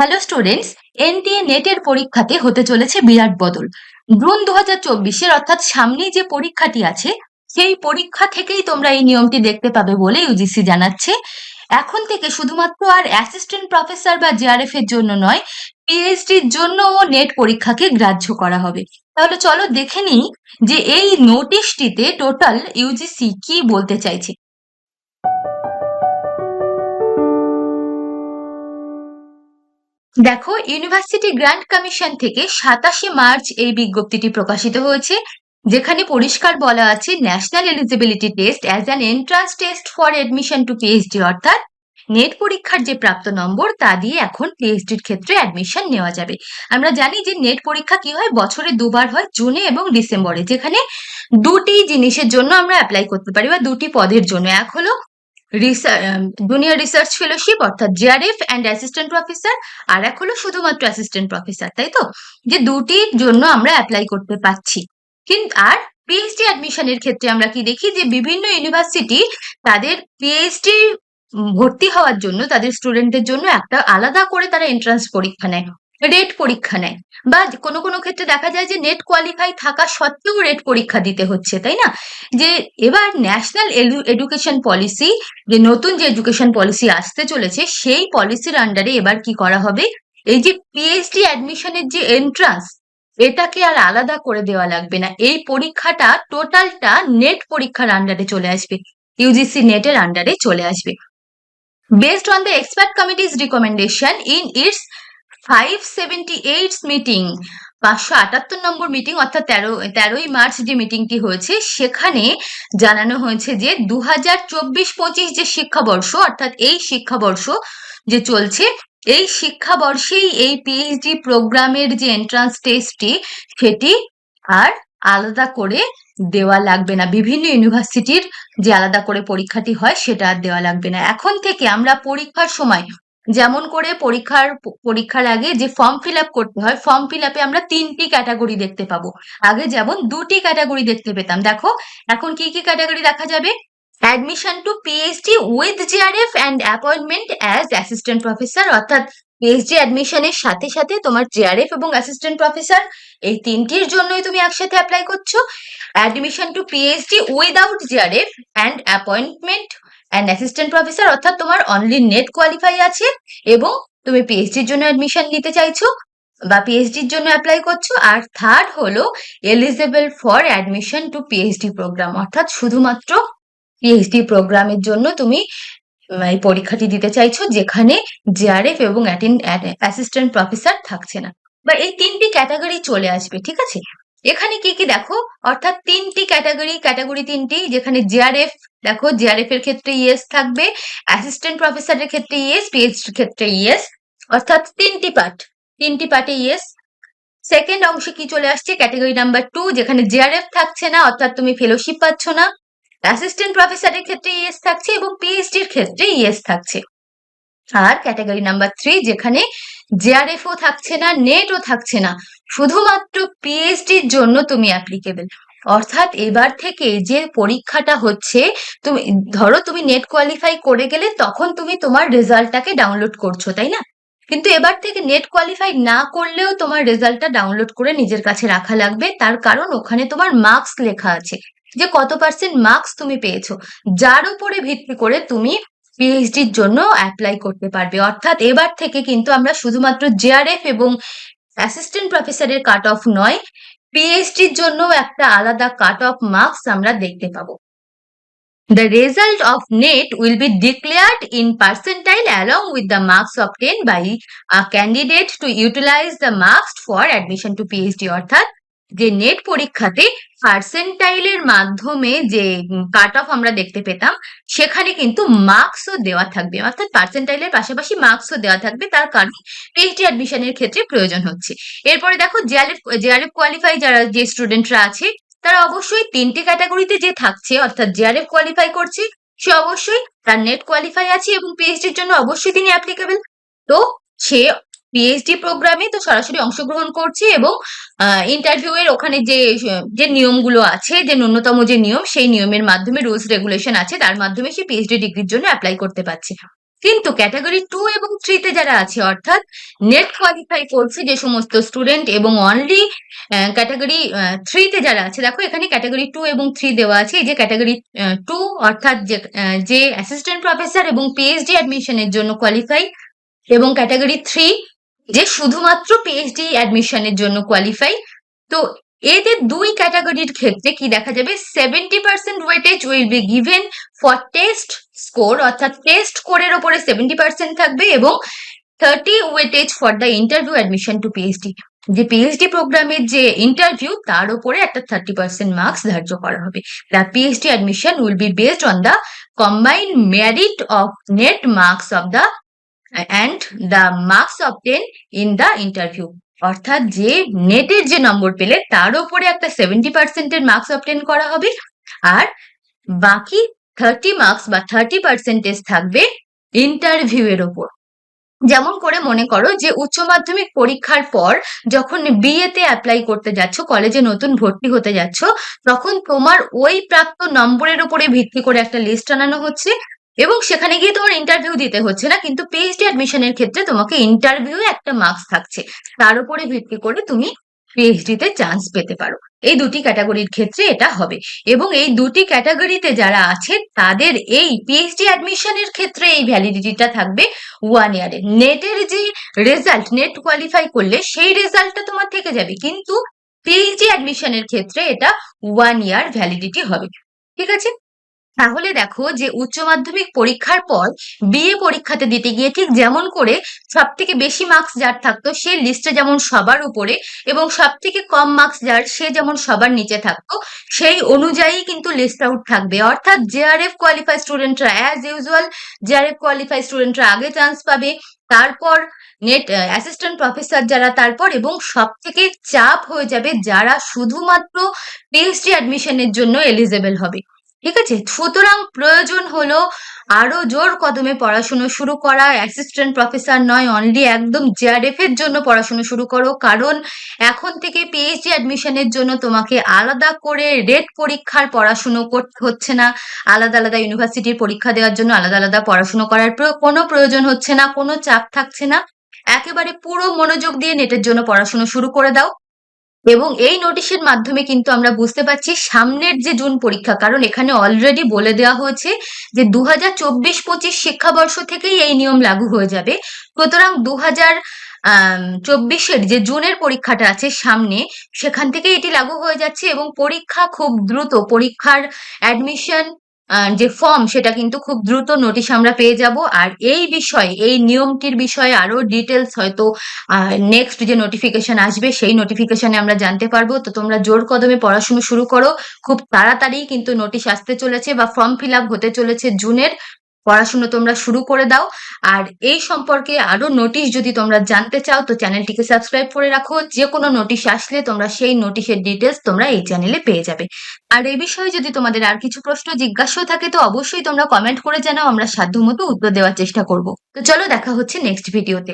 Hello students NTA নেটের পরীক্ষাতে হতে চলেছে বিরাট বদল। জুন দু হাজার চব্বিশের অর্থাৎ সামনেই যে পরীক্ষাটি আছে, সেই পরীক্ষা থেকেই তোমরা এই নিয়মটি দেখতে পাবে বলে ইউজিসি জানাচ্ছে। এখন থেকে শুধুমাত্র আর অ্যাসিস্ট্যান্ট প্রফেসর বা জেআরএফ এর জন্য নয় পিএইচডির জন্যও নেট পরীক্ষাকে গ্রাহ্য করা হবে। তাহলে চলো দেখে নিই যে এই নোটিশটিতে টোটাল ইউজিসি কি বলতে চাইছে। দেখো ইউনিভার্সিটি গ্র্যান্ট কমিশন থেকে সাতাশে মার্চ এই বিজ্ঞপ্তিটি প্রকাশিত হয়েছে, যেখানে পরিষ্কার বলা আছে national eligibility test as an entrance test for admission to PhD অর্থাৎ নেট পরীক্ষার যে প্রাপ্ত নম্বর, তা দিয়ে এখন পিএইচডির ক্ষেত্রে অ্যাডমিশন নেওয়া যাবে। আমরা জানি যে নেট পরীক্ষা কি হয়? বছরে দুবার হয়, জুনে এবং ডিসেম্বরে, যেখানে দুটি জিনিসের জন্য আমরা অ্যাপ্লাই করতে পারি বা দুটি পদের জন্য। এক হলো জুনিয়র রিসার্চ ফেলোশিপ অর্থাৎ জিআরএফ অ্যান্ড অ্যাসিস্ট্যান্ট প্রফেসর আর এক হলো শুধুমাত্র অ্যাসিস্ট্যান্ট প্রফেসর তাই তো? যে দুটির জন্য আমরা অ্যাপ্লাই করতে পারছি। কিন্তু আর পিএইচডি অ্যাডমিশনের ক্ষেত্রে আমরা কি দেখি যে বিভিন্ন ইউনিভার্সিটি তাদের পিএইচডি ভর্তি হওয়ার জন্য, তাদের স্টুডেন্টদের জন্য একটা আলাদা করে তারা এন্ট্রান্স পরীক্ষা নেয়। রেট পরীক্ষা নেয়। বা কোনো কোনো ক্ষেত্রে দেখা যায় যে নেট কোয়ালিফাই থাকা সত্ত্বেও রেট পরীক্ষা দিতে হচ্ছে, তাই না? যে এবার ন্যাশনাল এডুকেশন পলিসি যে নতুন যে এডুকেশন পলিসি আসতে চলেছে, সেই পলিসির আন্ডারে এবার কি করা হবে? এই যে পিএইচডি অ্যাডমিশনের যে এন্ট্রান্স এটাকে আর আলাদা করে দেওয়া লাগবে না। এই পরীক্ষাটা টোটালটা নেট পরীক্ষার আন্ডারে চলে আসবে। ইউজিসি নেটের আন্ডারে চলে আসবে। Based on the expert committee's recommendation in its five seventy eight meeting পাঁচশো আটাত্তর নম্বর মিটিং অর্থাৎ তেরো, তেরোই মার্চ যে মিটিংটি হয়েছে, সেখানে জানানো হয়েছে যে দু হাজার চব্বিশ পঁচিশ যে শিক্ষাবর্ষ, অর্থাৎ এই শিক্ষাবর্ষ যে চলছে, এই শিক্ষাবর্ষেই এই পিএইচডি প্রোগ্রামের যে এন্ট্রান্স টেস্টটি সেটি আর আলাদা করে দেওয়া লাগবে না। বিভিন্ন ইউনিভার্সিটির যে আলাদা করে পরীক্ষাটি হয়, সেটা আর দেওয়া লাগবে না। এখন থেকে আমরা পরীক্ষার সময় যেমন করে পরীক্ষার পরীক্ষার আগে যে ফর্ম ফিল আপ করতে হয় ফর্ম ফিল আপে আমরা তিনটি ক্যাটাগরি দেখতে পাবো। আগে যেমন দুটি ক্যাটাগরি দেখতে পেতাম। দেখো, এখন কি কি ক্যাটাগরি দেখা যাবে? Admission to PhD with JRF and appointment as assistant professor অর্থাৎ পিএইচডি অ্যাডমিশনের সাথে সাথে তোমার জিআরএফ এবং অ্যাসিস্ট্যান্ট প্রফেসর এই তিনটির জন্যই তুমি একসাথে অ্যাপ্লাই করছ। Admission to PhD without JRF and appointment and assistant professor অর্থাৎ তোমার অনলি নেট কোয়ালিফাই আছে এবং তুমি পিএইচডির জন্য অ্যাডমিশন নিতে চাইছো বা পিএইচডির জন্য অ্যাপ্লাই করছ। আর থার্ড হলো eligible for admission to PhD programme অর্থাৎ শুধুমাত্র পিএইচডি প্রোগ্রামের জন্য তুমি এই পরীক্ষাটি দিতে চাইছো যেখানে জিআরএফ এবং অ্যাসিস্ট্যান্ট প্রফেসর থাকছে না। বা এই তিনটি ক্যাটাগরি চলে আসবে, ঠিক আছে? এখানে কি কি দেখো? অর্থাৎ তিনটি ক্যাটাগরি ক্যাটাগরি তিনটি, যেখানে জিআরএফ দেখো জিআরএফ এর ক্ষেত্রে ইএস থাকবে অ্যাসিস্ট্যান্ট প্রফেসরের ক্ষেত্রে ইএস পিএইচডির ক্ষেত্রে ইয়েস অর্থাৎ তিনটি পার্ট তিনটি পার্টে ইএস সেকেন্ড অংশে কি চলে আসছে? ক্যাটাগরি নাম্বার টু যেখানে জিআরএফ থাকছে না, অর্থাৎ তুমি ফেলোশিপ পাচ্ছ না। অ্যাসিস্ট্যান্ট প্রফেসরের ক্ষেত্রে ইএস থাকছে এবং পিএইচডির ক্ষেত্রে ইএস থাকছে। আর ক্যাটাগরি নাম্বার থ্রি যেখানে জেআরএফও থাকছে না নেটও থাকছে না। শুধুমাত্র পিএইচডির জন্য তুমি অ্যাপ্লিকেবল অর্থাৎ এবার থেকে যে পরীক্ষাটা হচ্ছে, তুমি, ধরো তুমি নেট কোয়ালিফাই করে গেলে তখন তুমি তোমার রেজাল্টটাকে ডাউনলোড করছ, তাই না? কিন্তু এবার থেকে নেট কোয়ালিফাই না করলেও তোমার রেজাল্টটা ডাউনলোড করে নিজের কাছে রাখা লাগবে। তার কারণ ওখানে তোমার মার্কস লেখা আছে। যে কত পার্সেন্ট মার্কস তুমি পেয়েছ, যার উপরে ভিত্তি করে তুমি পিএইচডির জন্য অ্যাপ্লাই করতে পারবে। অর্থাৎ এবার থেকে কিন্তু আমরা শুধুমাত্র জেআরএফ এবং অ্যাসিস্ট্যান্ট প্রফেসরের কাট অফ নয়। পিএইচডির জন্য একটা আলাদা কাট অফ মার্কস আমরা দেখতে পাব। The result of NET will be declared in percentile along with the marks of ten by a candidate to utilise the marks for admission to PhD অর্থাৎ যে net পরীক্ষাতে পার্সেন্টাইলের মাধ্যমে যে কাট অফ আমরা দেখতে পেতাম, সেখানে কিন্তু মার্কসও দেওয়া থাকবে। অর্থাৎ পার্সেন্টাইলের পাশাপাশি মার্কসও দেওয়া থাকবে। তার কারণ পিএইচডি অ্যাডমিশনের ক্ষেত্রে প্রয়োজন হচ্ছে। এরপরে দেখো জেআরএফ জেআরএফ কোয়ালিফাই যারা, যে স্টুডেন্টরা আছে, তারা অবশ্যই তিনটি ক্যাটাগরিতে যে থাকছে, অর্থাৎ জেআরএফ কোয়ালিফাই করছে, সে অবশ্যই তার নেট কোয়ালিফাই আছে এবং পিএইচডির জন্য অবশ্যই তিনি অ্যাপ্লিকেবল তো সে পিএইচডি প্রোগ্রামে তো সরাসরি অংশগ্রহণ করছে এবং ইন্টারভিউ এর ওখানে যে যে নিয়মগুলো আছে, যে ন্যূনতম যে নিয়ম, সেই নিয়মের মাধ্যমে রুলস রেগুলেশন আছে, তার মাধ্যমে সে পিএইচডি ডিগ্রির জন্য অ্যাপ্লাই করতে পারছে। কিন্তু ক্যাটাগরি টু এবং থ্রিতে যারা আছে, অর্থাৎ নেট কোয়ালিফাই করছে যে সমস্ত স্টুডেন্ট এবং অনলি ক্যাটাগরি থ্রিতে যারা আছে, দেখো এখানে ক্যাটাগরি টু এবং থ্রি দেওয়া আছে, এই যে ক্যাটাগরি টু অর্থাৎ যে যে অ্যাসিস্ট্যান্ট প্রফেসর এবং পিএইচডি অ্যাডমিশনের জন্য কোয়ালিফাই এবং ক্যাটাগরি থ্রি যে শুধুমাত্র পিএইচডি অ্যাডমিশনের জন্য কোয়ালিফাই তো এদের দুই ক্যাটাগরির ক্ষেত্রে কি দেখা যাবে? Seventy percent weightage will be given for test score অর্থাৎ টেস্ট স্কোরের ওপরে সেভেন্টি পার্সেন্ট থাকবে এবং thirty weightage for the interview admission to PhD যে পিএইচডি প্রোগ্রামের যে ইন্টারভিউ তার উপরে একটা থার্টি পার্সেন্ট মার্কস ধার্য করা হবে। The PhD admission will be based on the combined merit of NET marks of the and the marks obtained in the interview. অর্থাৎ যে নেটের যে নম্বর পেলে, তার উপরে একটা সেভেন্টি পার্সেন্টের মার্কস অবটেন করা হবে। আর বাকি থার্টি মার্কস বা থার্টি পার্সেন্টেজ থাকবে ইন্টারভিউ এর ওপর। যেমন করে মনে করো যে, উচ্চ মাধ্যমিক পরীক্ষার পর যখন বিএতে অ্যাপ্লাই করতে যাচ্ছ কলেজে নতুন ভর্তি হতে যাচ্ছ, তখন তোমার ওই প্রাপ্ত নম্বরের উপরে ভিত্তি করে একটা লিস্ট আনানো হচ্ছে। এবং সেখানে গিয়ে তোমার ইন্টারভিউ দিতে হচ্ছে না, কিন্তু পিএইচডি অ্যাডমিশনের ক্ষেত্রে তোমাকে ইন্টারভিউ একটা মার্কস থাকছে। তার উপরে ভিত্তি করে তুমি পিএইচডি তে চান্স পেতে পারো। এই দুটি ক্যাটাগরির ক্ষেত্রে এটা হবে। এবং এই দুটি ক্যাটাগরিতে যারা আছে, তাদের এই পিএইচডি অ্যাডমিশনের ক্ষেত্রে এই ভ্যালিডিটিটা থাকবে ওয়ান ইয়ারে নেটের যে রেজাল্ট নেট কোয়ালিফাই করলে সেই রেজাল্টটা তোমার থেকে যাবে। কিন্তু পিএইচডি অ্যাডমিশনের ক্ষেত্রে এটা ওয়ান ইয়ার ভ্যালিডিটি হবে। ঠিক আছে? তাহলে দেখো যে উচ্চ মাধ্যমিক পরীক্ষার পর বিএ পরীক্ষাতে দিতে গিয়ে ঠিক যেমন করে সব থেকে বেশি মার্কস যার থাকতো সে লিস্টে যেমন সবার উপরে এবং সব থেকে কম মার্কস যার সে যেমন সবার নিচে থাকতো, সেই অনুযায়ী কিন্তু লিস্ট আউট থাকবে। অর্থাৎ জেআরএফ কোয়ালিফাই স্টুডেন্টরা অ্যাজ ইউজুয়াল জেআরএফ কোয়ালিফাই স্টুডেন্টরা আগে চান্স পাবে, তারপর নেট অ্যাসিস্ট্যান্ট প্রফেসর যারা তারপর এবং সব থেকে চাপ হয়ে যাবে যারা শুধুমাত্র পিএইচডি অ্যাডমিশনের জন্য এলিজেবল হবে। ঠিক আছে? সুতরাং প্রয়োজন হলো আরও জোর কদমে পড়াশুনো শুরু করা। অ্যাসিস্ট্যান্ট প্রফেসর নয় অনলি একদম জেআরএফ এর জন্য পড়াশুনো শুরু করো। কারণ এখন থেকে পিএইচডি অ্যাডমিশনের জন্য তোমাকে আলাদা করে রেট পরীক্ষার পড়াশুনো করতে হচ্ছে না। আলাদা আলাদা ইউনিভার্সিটির পরীক্ষা দেওয়ার জন্য আলাদা আলাদা পড়াশুনো করার কোনো প্রয়োজন হচ্ছে না, কোনো চাপ থাকছে না। একেবারে পুরো মনোযোগ দিয়ে নেটের জন্য পড়াশুনো শুরু করে দাও। এবং এই নোটিশের মাধ্যমে কিন্তু আমরা বুঝতে পারছি সামনের যে জুন পরীক্ষা, কারণ এখানে অলরেডি বলে দেওয়া হয়েছে যে দু হাজার চব্বিশ পঁচিশ শিক্ষাবর্ষ থেকেই এই নিয়ম লাগু হয়ে যাবে। সুতরাং দু হাজার চব্বিশের যে জুনের পরীক্ষাটা আছে সামনে, সেখান থেকে এটি লাগু হয়ে যাচ্ছে এবং পরীক্ষা খুব দ্রুত, পরীক্ষার অ্যাডমিশন যে ফর্ম সেটা কিন্তু খুব দ্রুত নোটিশ আমরা পেয়ে যাব। আর এই বিষয়ে, এই নিয়মটির বিষয়ে আরও ডিটেলস হয়তো নেক্সট যে নোটিফিকেশন আসবে, সেই নোটিফিকেশনে আমরা জানতে পারব। তো তোমরা জোর কদমে পড়াশুনো শুরু করো। খুব তাড়াতাড়ি কিন্তু নোটিশ আসতে চলেছে বা ফর্ম ফিল আপ হতে চলেছে জুনের। পড়াশুনো তোমরা শুরু করে দাও। আর এই সম্পর্কে আরও নোটিশ যদি তোমরা জানতে চাও, তো চ্যানেলটিকে সাবস্ক্রাইব করে রাখো। যে কোনো নোটিশ আসলে তোমরা সেই নোটিশের ডিটেলস তোমরা এই চ্যানেলে পেয়ে যাবে। আর এই বিষয়ে যদি তোমাদের আর কিছু প্রশ্ন জিজ্ঞাসা থাকে, তো অবশ্যই তোমরা কমেন্ট করে জানাও, আমরা সাধ্যমতো উত্তর দেওয়ার চেষ্টা করব। তো চলো দেখা হচ্ছে নেক্সট ভিডিওতে